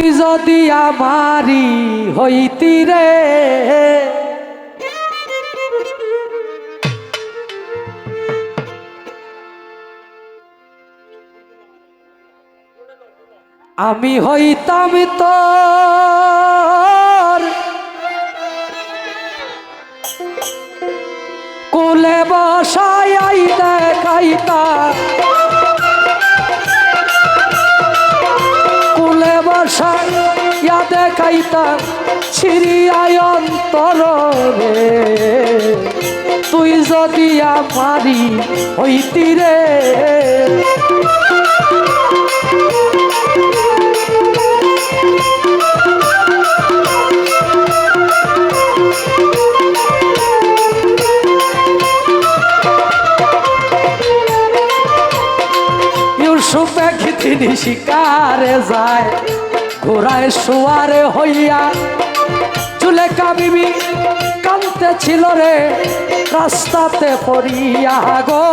তুই যদি আমারি হইতি রে। আমি হইতাম তোর কোলে বসাই দেখাইতা। কোলে বসাই ইয়া দেখাইতা ছিড়িয়ায় অন্তর রে তুই যদি আমারি হইতি রে। ইউসুফ তিনি শিকারে যায়। ঘোড়ায় শোয়ারে হইয়া চুলে কাবিবি কানতে ছিল রে, রাস্তাতে পড়িয়া গো।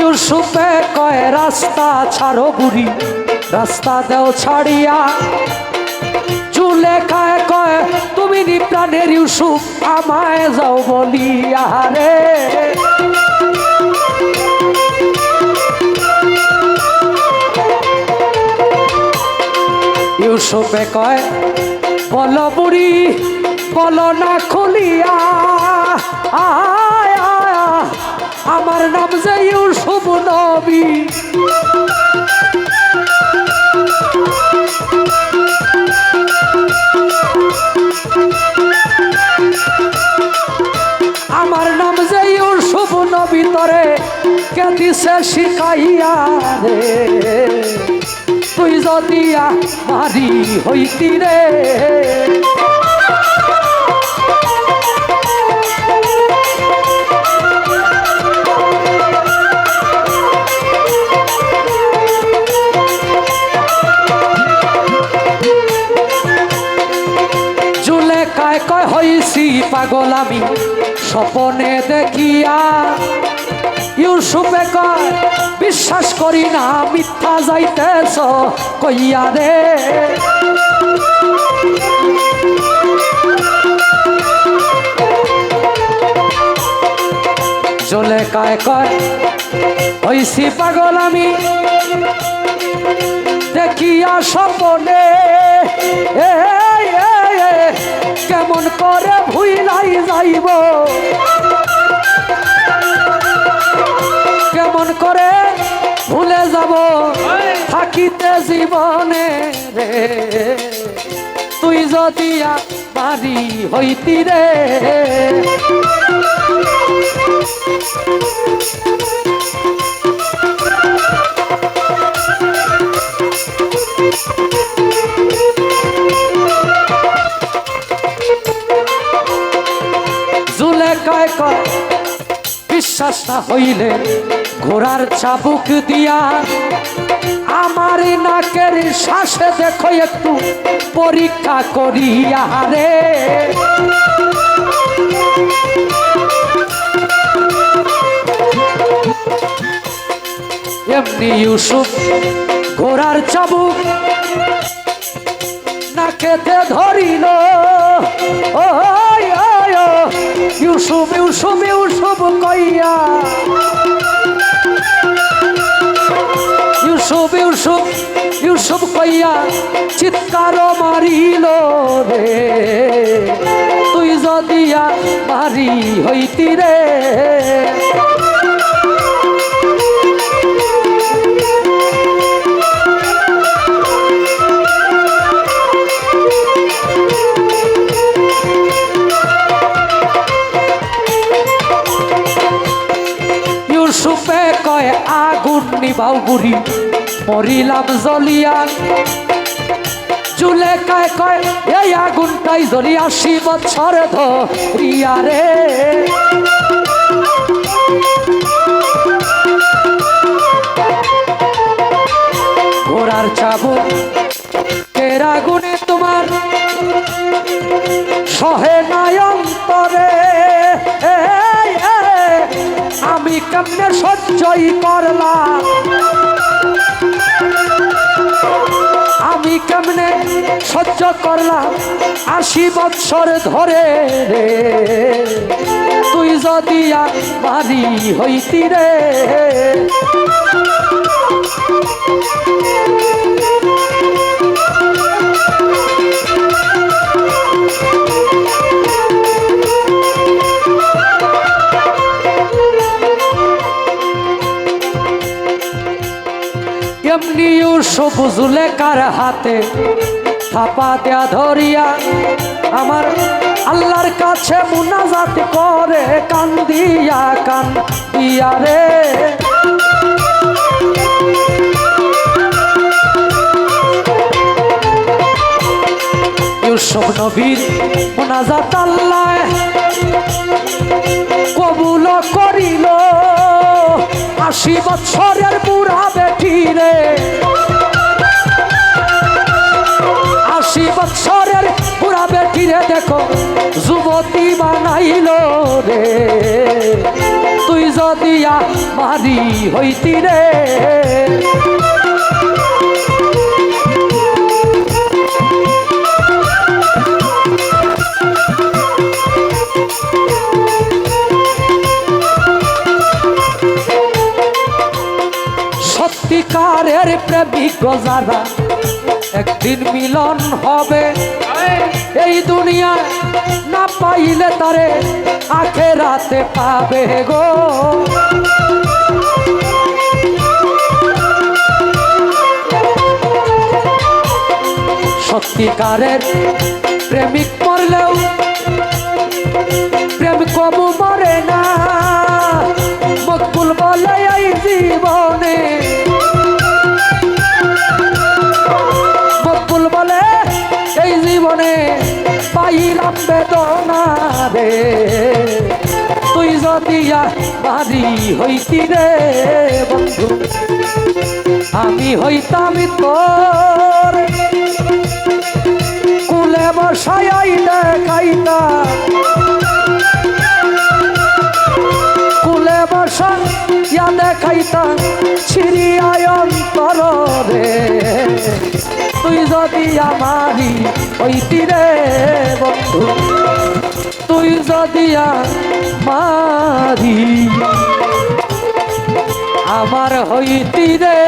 ইউসুফে কয়, রাস্তা ছাড়ো বুড়ি, রাস্তা দেও ছাড়িয়া। চুলে খায় কয়, তুমি নি প্রাণের ইউসুফ, আমায় যাও বলিয়া রে। ইউসুফে কয়, বল বুড়ি, বল না খুলিয়া। আমার নাম যে ইউসুফ নবী। আমার নাম যে ইউসুফ নবী, তরে কে দিছে শিখাইয়া রে? তুই যদি মারি হইতি রে। কয় হইছি পাগল আমি স্বপনে দেখিয়া ইউসুফে কয় বিশ্বাস করি না মিথ্যা যাইতেছ কইয়া রে জলে কায় কয় হইছি পাগল আমি দেখিয়া এ, কেমন করে ভুইলাই যাইব? করে ভুলে যাব থাকিতে জীবনে রে। তুই যদি মারি হইতি রে। জুলে কয় কয় বিশ্বাস না হইলে ঘোড়ার চাবুক দিয়া আমার নাকের শ্বাসে দেখো একটু পরীক্ষা করিয়া রে। এমনি ইউসুফ ঘোড়ার চাবুক নাকেতে ধরিল। ও ইউসুফ ইউসুফ ইউসুফ কইয়া ইউসুফ ইউসুফ ইউসুফ কইয়া চিৎকার মারিল রে। তুই যদিয়া মারি হইতি রে। ইউসুফে কয়, আগুন নিবাও বুড়ি মরিলাম জ্বলিয়া চুলে কায় কয় এই আগুনটাই জ্বলি আশি বছর ধরিয়া রে। ঘোড়ার চাবুক কের আগুনে তোমার সহে এই, আমি কেমনে সহ্যই করলাম? আমি কেমনে সহ্য করলাম আশি বছর ধরে রে? তুই যদি মারি হইতি রে? ইউসুফ জুলেকার হাতে থাপা দেয়া ধরিয়া আমার আল্লাহর কাছে মুনাজাত করে কান্দিয়া কান্দিয়া রে। ইউসুফ নবীর মুনাজাত আল্লাহ কবুল করিল। আশি বছরের বুড়া বেটি রে। আশি বছরের বুড়া বেটি রে দেখো, যুবতী বানাইল রে। তুই যদি মারি হইতি রে। সত্যিকারের প্রেমিক যারা একদিন মিলন হবে। এই দুনিয়ায় না পাইলে তারে আখে রাতে পাবে গো। সত্যিকারের প্রেমিক মরলেও প্রেম কবু বেদনা রে। তুই যদি বাড়ি হইতি রে, বন্ধু, আমি হইতাম তোর। কুলে বসাই দেখাইতা। কুলে বসান ইয়া যদি আমারি হইতি রে বন্ধু। তুই যদি আমারি আমার হইতি রে